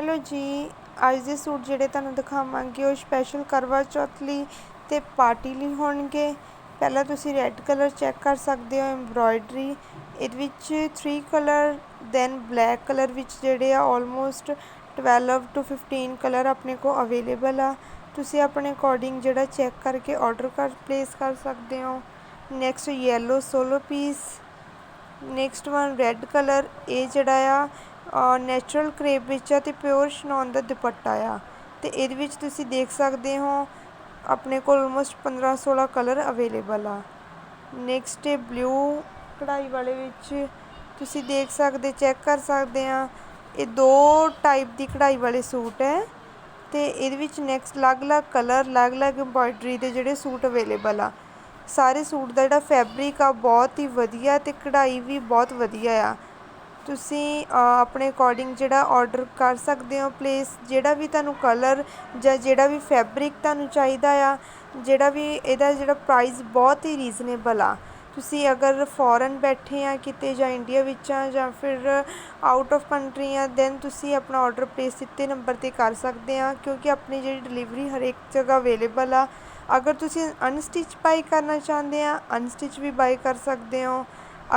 Hello ਜੀ, ਅੱਜ ਦੇ ਸੂਟ ਜਿਹੜੇ ਤੁਹਾਨੂੰ ਦਿਖਾਵਾਂਗੇ ਉਹ ਸਪੈਸ਼ਲ ਕਰਵਾ ਚੌਥ ਲਈ ਤੇ ਪਾਰਟੀ ਲਈ ਹੋਣਗੇ। ਪਹਿਲਾਂ ਤੁਸੀਂ ਰੈੱਡ ਕਲਰ ਚੈੱਕ ਕਰ ਸਕਦੇ ਹੋ ਐਮਬ੍ਰੋਇਡਰੀ ਇਹਦੇ ਵਿੱਚ 3 ਕਲਰ ਦੈਨ ਬਲੈਕ ਕਲਰ ਵਿੱਚ ਜਿਹੜੇ ਆ ਆਲਮੋਸਟ 12 ਟੂ 15 ਕਲਰ ਆਪਣੇ ਕੋ ਅਵੇਲੇਬਲ ਆ। ਤੁਸੀਂ ਆਪਣੇ ਅਕੋਰਡਿੰਗ ਜਿਹੜਾ ਚੈੱਕ ਕਰਕੇ ਆਰਡਰ ਕਰ ਪਲੇਸ ਕਰ ਸਕਦੇ ਹੋ। Next yellow solo piece next one red colour ਇਹ ਜਿਹੜਾ ਆ ਨੈਚੁਰਲ ਕਰੇਪ ਵਿੱਚ ਆ ਅਤੇ ਪਿਓਰ ਸ਼ਨੌਨ ਦਾ ਦੁਪੱਟਾ ਆ। ਅਤੇ ਇਹਦੇ ਵਿੱਚ ਤੁਸੀਂ ਦੇਖ ਸਕਦੇ ਹੋ, ਆਪਣੇ ਕੋਲ ਆਲਮੋਸਟ 15 16 ਕਲਰ ਅਵੇਲੇਬਲ ਆ। ਨੈਕਸਟ ਹੈ ਬਲੂ ਕਢਾਈ ਵਾਲੇ ਵਿੱਚ ਤੁਸੀਂ ਦੇਖ ਸਕਦੇ ਚੈੱਕ ਕਰ ਸਕਦੇ ਆ। ਇਹ ਦੋ ਟਾਈਪ ਦੀ ਕਢਾਈ ਵਾਲੇ ਸੂਟ ਹੈ। ਤੇ ਇਹਦੇ ਵਿੱਚ ਨੈਕਸਟ ਅਲੱਗ-ਅਲੱਗ ਕਲਰ ਅਲੱਗ-ਅਲੱਗ ਐਮਬ੍ਰੋਇਡਰੀ ਦੇ ਜਿਹੜੇ ਸੂਟ ਅਵੇਲੇਬਲ ਆ। ਸਾਰੇ ਸੂਟ ਦਾ ਜਿਹੜਾ ਫੈਬਰਿਕ ਆ, ਬਹੁਤ ਹੀ ਵਧੀਆ ਤੇ ਕਢਾਈ ਵੀ ਬਹੁਤ ਵਧੀਆ ਆ। ਤੁਸੀਂ ਆਪਣੇ ਅਕੋਰਡਿੰਗ ਜਿਹੜਾ ਔਡਰ ਕਰ ਸਕਦੇ ਹੋ ਪਲੇਸ ਜਿਹੜਾ ਵੀ ਤੁਹਾਨੂੰ ਕਲਰ ਜਾਂ ਜਿਹੜਾ ਵੀ ਫੈਬਰਿਕ ਤੁਹਾਨੂੰ ਚਾਹੀਦਾ ਆ, ਜਿਹੜਾ ਵੀ ਇਹਦਾ ਜਿਹੜਾ ਪ੍ਰਾਈਜ਼ ਬਹੁਤ ਹੀ ਰੀਜ਼ਨੇਬਲ ਆ। ਤੁਸੀਂ ਅਗਰ ਫੋਰਨ ਬੈਠੇ ਆ ਕਿਤੇ ਜਾਂ ਇੰਡੀਆ ਵਿੱਚ ਆ ਜਾਂ ਫਿਰ ਆਊਟ ਆਫ ਕੰਟਰੀ ਆ ਦੈਨ ਤੁਸੀਂ ਆਪਣਾ ਔਡਰ ਪਲੇਸ ਦਿੱਤੇ ਨੰਬਰ ਤੇ ਕਰ ਸਕਦੇ ਆ, ਕਿਉਂਕਿ ਆਪਣੀ ਜਿਹੜੀ ਡਿਲੀਵਰੀ ਹਰੇਕ ਜਗ੍ਹਾ ਅਵੇਲੇਬਲ ਆ। ਅਗਰ ਤੁਸੀਂ ਅਨਸਟਿਚ ਬਾਈ ਕਰਨਾ ਚਾਹੁੰਦੇ ਆ ਅਨਸਟਿਚ ਵੀ ਬਾਈ ਕਰ ਸਕਦੇ ਹੋ।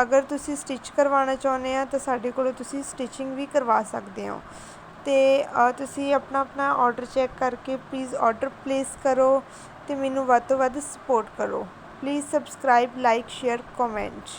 ਅਗਰ ਤੁਸੀਂ ਸਟਿਚ ਕਰਵਾਉਣਾ ਚਾਹੁੰਦੇ ਆ, ਤਾਂ ਸਾਡੇ ਕੋਲੋਂ ਤੁਸੀਂ ਸਟਿਚਿੰਗ ਵੀ ਕਰਵਾ ਸਕਦੇ ਹੋ। ਅਤੇ ਤੁਸੀਂ ਆਪਣਾ ਆਪਣਾ ਔਡਰ ਚੈੱਕ ਕਰਕੇ ਪਲੀਜ਼ ਔਡਰ ਪਲੇਸ ਕਰੋ ਅਤੇ ਮੈਨੂੰ ਵੱਧ ਤੋਂ ਵੱਧ ਸਪੋਰਟ ਕਰੋ। Please subscribe like share comment